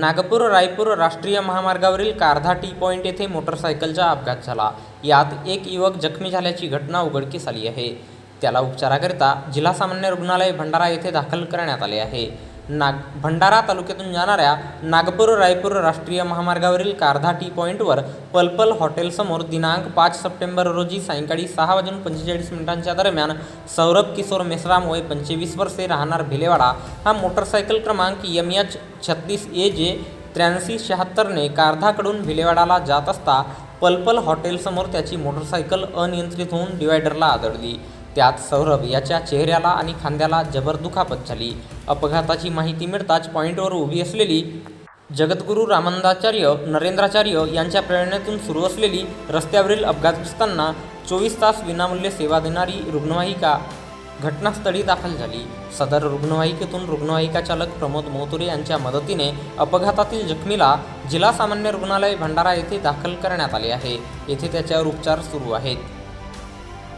नागपूर रायपूर राष्ट्रीय महामार्गावरील Kardha T point येथे मोटरसायकलचा अपघात झाला. यात एक युवक जखमी झाल्याची घटना उघडकीस आली आहे. त्याला उपचाराकरिता जिल्हा सामान्य रुग्णालय भंडारा येथे दाखल करण्यात आले आहे. नाग भंडारा तालुक्यातून जाणाऱ्या नागपूर रायपूर राष्ट्रीय महामार्गावरील कारधा टी पॉईंटवर पलपल हॉटेलसमोर दिनांक पाच सप्टेंबर रोजी सायंकाळी सहा वाजून पंचेचाळीस मिनिटांच्या दरम्यान सौरभ किशोर मेसराम वय पंचवीस वर्षे राहणार भिलेवाडा. हा मोटरसायकल क्रमांक यम एच छत्तीस ए जे त्र्याऐंशी शहात्तरने कारधाकडून भिलेवाडाला जात असता पलपल हॉटेलसमोर त्याची मोटरसायकल अनियंत्रित होऊन डिवायडरला आदळली. त्यात सौरभ याच्या चेहऱ्याला आणि खांद्याला जबर दुखापत झाली. अपघाताची माहिती मिळताच पॉईंटवर उभी असलेली जगद्गुरू रामानंदाचार्य नरेंद्राचार्य यांच्या प्रेरणेतून सुरू असलेली रस्त्यावरील अपघातग्रस्तांना चोवीस तास विनामूल्य सेवा देणारी रुग्णवाहिका घटनास्थळी दाखल झाली. सदर रुग्णवाहिकेतून रुग्णवाहिका चालक प्रमोद मोतुरे यांच्या मदतीने अपघातातील जखमीला जिल्हा सामान्य रुग्णालय भंडारा येथे दाखल करण्यात आले आहे. येथे त्याच्यावर उपचार सुरू आहेत.